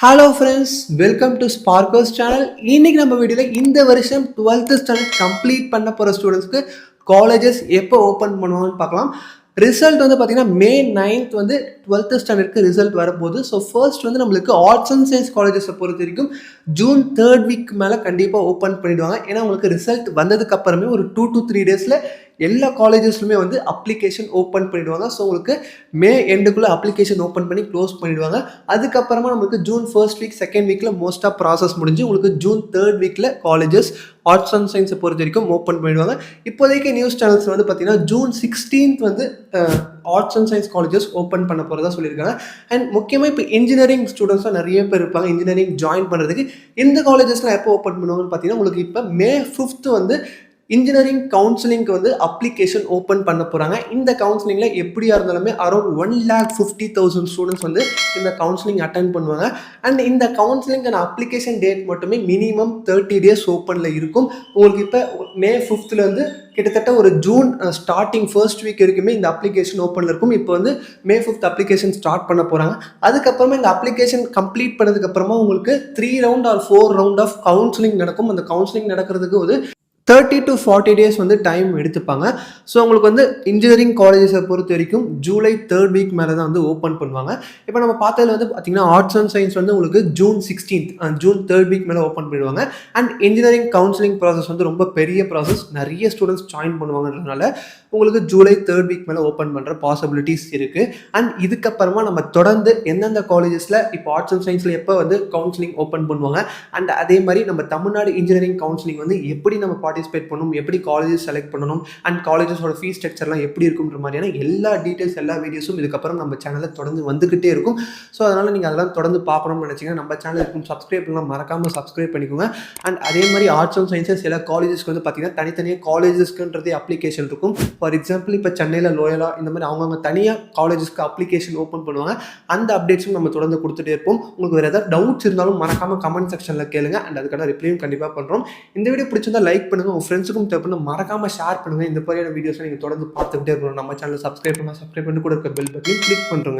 Hello friends welcome to Sparkers channel இன்னைக்கு நம்ம வீடியோவில் இந்த வருஷம் டுவெல்த்து ஸ்டாண்டர்ட் கம்ப்ளீட் பண்ண போகிற ஸ்டூடெண்ட்ஸ்க்கு காலேஜஸ் எப்போ ஓப்பன் பண்ணுவாங்கன்னு பார்க்கலாம். ரிசல்ட் வந்து பார்த்தீங்கன்னா மே நைன்த் வந்து டுவெல்த்து ஸ்டாண்டர்டுக்கு ரிசல்ட் வரப்போகுது. ஸோ ஃபர்ஸ்ட் வந்து நம்மளுக்கு ஆர்ட்ஸ் அண்ட் சயின்ஸ் காலேஜஸை பொறுத்த வரைக்கும் ஜூன் தேர்ட் வீக் மேலே கண்டிப்பாக ஓப்பன் பண்ணிவிடுவாங்க ஏன்னா உங்களுக்கு ரிசல்ட் வந்ததுக்கு அப்புறமே ஒரு டூ டு த்ரீ டேஸில் எல்லா காலேஜஸ்லுமே வந்து அப்ளிகேஷன் ஓப்பன் பண்ணிடுவாங்க. ஸோ உங்களுக்கு மே எண்டுக்குள்ளே அப்ளிகேஷன் ஓப்பன் பண்ணி க்ளோஸ் பண்ணிடுவாங்க. அதுக்கப்புறமா நம்மளுக்கு ஜூன் ஃபர்ஸ்ட் வீக் செகண்ட் வீக்கில் மோஸ்ட்டாக ப்ராசஸ் முடிஞ்சு உங்களுக்கு ஜூன் தேர்ட் வீக்கில் காலேஜஸ் ஆர்ட்ஸ் அண்ட் சயின்ஸை பொறுத்த வரைக்கும் ஓப்பன் பண்ணிடுவாங்க. இப்போதைக்கு நியூஸ் சேனல்ஸ் வந்து பார்த்தீங்கன்னா ஜூன் சிக்ஸ்டீன்த் வந்து arts and science colleges open பண்ண போகிறதா சொல்லியிருக்காங்க. அண்ட் முக்கியமாக இப்போ இன்ஜினியரிங் ஸ்டூடெண்ட்ஸாக நிறைய பேர் இருப்பாங்க. இன்ஜினியரிங் ஜாயின் பண்ணுறதுக்கு இந்த காலேஜஸ்லாம் எப்போ ஓப்பன் பண்ணுவாங்கன்னு பார்த்தீங்கன்னா உங்களுக்கு இப்போ மே ஃபிஃப்த்து வந்து இன்ஜினியரிங் கவுன்சிலிங்க்கு வந்து அப்ளிகேஷன் ஓப்பன் பண்ண போகிறாங்க இந்த கவுன்சிலிங்கில் எப்படியா இருந்தாலுமே around one lakh fifty thousand students வந்து இந்த கவுன்சிலிங் அட்டன் பண்ணுவாங்க. அண்ட் இந்த கவுன்சிலிங்கான அப்ளிகேஷன் டேட் மட்டுமே மினிமம் தேர்ட்டி டேஸ் ஓப்பனில் இருக்கும். உங்களுக்கு இப்போ மே ஃபிஃப்த்லேருந்து கிட்டத்தட்ட ஒரு ஜூன் ஸ்டார்டிங் ஃபர்ஸ்ட் வீக் வரைக்குமே இந்த அப்ளிகேஷன் ஓப்பனில் இருக்கும். இப்போ வந்து மே ஃபிஃப்த் அப்ளிகேஷன் ஸ்டார்ட் பண்ண போகிறாங்க அதுக்கப்புறமா இந்த அப்ளிகேஷன் கம்ப்ளீட் பண்ணதுக்கப்புறமா உங்களுக்கு three round or four round of counselling நடக்கும். அந்த கவுன்சிலிங் நடக்கிறதுக்கு ஒரு தேர்ட்டி டு ஃபார்ட்டி டேஸ் வந்து டைம் எடுத்துப்பாங்க. ஸோ உங்களுக்கு வந்து இன்ஜினியரிங் காலேஜஸை பொறுத்த வரைக்கும் ஜூலை தேர்ட் வீக் மேலே தான் வந்து ஓப்பன் பண்ணுவாங்க. இப்போ நம்ம பார்த்ததுல வந்து பார்த்திங்கன்னா ஆர்ட்ஸ் அண்ட் சயின்ஸ் வந்து உங்களுக்கு June sixteenth June third week மேலே ஓப்பன் பண்ணிடுவாங்க. அண்ட் இன்ஜினியரிங் கவுன்சிலிங் ப்ராசஸ் வந்து ரொம்ப பெரிய ப்ராசஸ் நிறைய ஸ்டூடெண்ட்ஸ் ஜாயின் பண்ணுவாங்கன்றதுனால உங்களுக்கு ஜூலை தேர்ட் வீக் மேலே ஓப்பன் பண்ணுற பாசிபிலிட்டிஸ் இருக்குது அண்ட் இதுக்கப்புறமா நம்ம தொடர்ந்து எந்தெந்த காலேஜஸில் இப்போ ஆர்ட்ஸ் அண்ட் சயின்ஸில் எப்போ வந்து கவுன்சிலிங் ஓப்பன் பண்ணுவாங்க. அண்ட் அதே மாதிரி நம்ம தமிழ்நாடு இன்ஜினியரிங் கவுன்சிலிங் வந்து எப்படி நம்ம பார்ட்டிசிபேட் பண்ணணும் எப்படி காலேஜஸ் செலக்ட் பண்ணணும் அண்ட் காலேஜஸோட ஃபீஸ் ஸ்ட்ரக்சர்லாம் எப்படி இருக்குன்ற மாதிரியான எல்லா டீட்டெயில்ஸ் எல்லா வீடியோஸும் இதுக்கப்புறம் நம்ம சேனலில் தொடர்ந்து வந்துக்கிட்டே இருக்கும். ஸோ அதனால் நீங்கள் அதெல்லாம் தொடர்ந்து பார்க்கணும்னு நினச்சிங்கன்னா நம்ம சேனல் இருக்கும் சப்ஸ்கிரைப் பண்ணலாம் மறக்காமல் சப்ஸ்கிரைப் பண்ணிக்கோங்க. அண்ட் அதே மாதிரி ஆர்ட்ஸ் அண்ட் சயின்ஸஸ் சில காலேஜஸ்க்கு வந்து பார்த்தீங்கன்னா தனித்தனியாக காலேஜஸ்க்குன்றதே அப்ளிகேஷன் இருக்கும். ஃபார் எக்ஸாம்பிள் இப்போ சென்னையில் லோயலா இந்த மாதிரி அவங்கவுங்க தனியாக காலேஜஸ்க்கு அப்ளிகேஷன் ஓப்பன் பண்ணுவாங்க. அந்த அப்டேட்ஸும் நம்ம தொடர்ந்து கொடுத்துட்டே இருப்போம். உங்களுக்கு வேறு ஏதாவது டவுட்ஸ் இருந்தாலும் மறக்காமல் கமெண்ட் செக்ஷனில் கேளுங்க. அண்ட் அதுக்கான ரிப்ளையும் கண்டிப்பாக பண்ணுறோம் இந்த வீடியோ பிடிச்சிருந்தா லைக் பண்ணுங்கள் உங்கள் ஃப்ரெண்ட்ஸுக்கும் தேவைப்படும் மறக்காமல் ஷேர் பண்ணுங்கள் இந்த மாதிரியான வீடியோஸை நீங்கள் தொடர்ந்து பார்த்துக்கிட்டே இருக்கணும். நம்ம சேனல் சப்ஸ்கிரைப் பண்ணால் சப்ஸ்கிரைப் பண்ணி கூட இருக்க பெல் பட்டனையும் கிளிக் பண்ணுறோங்க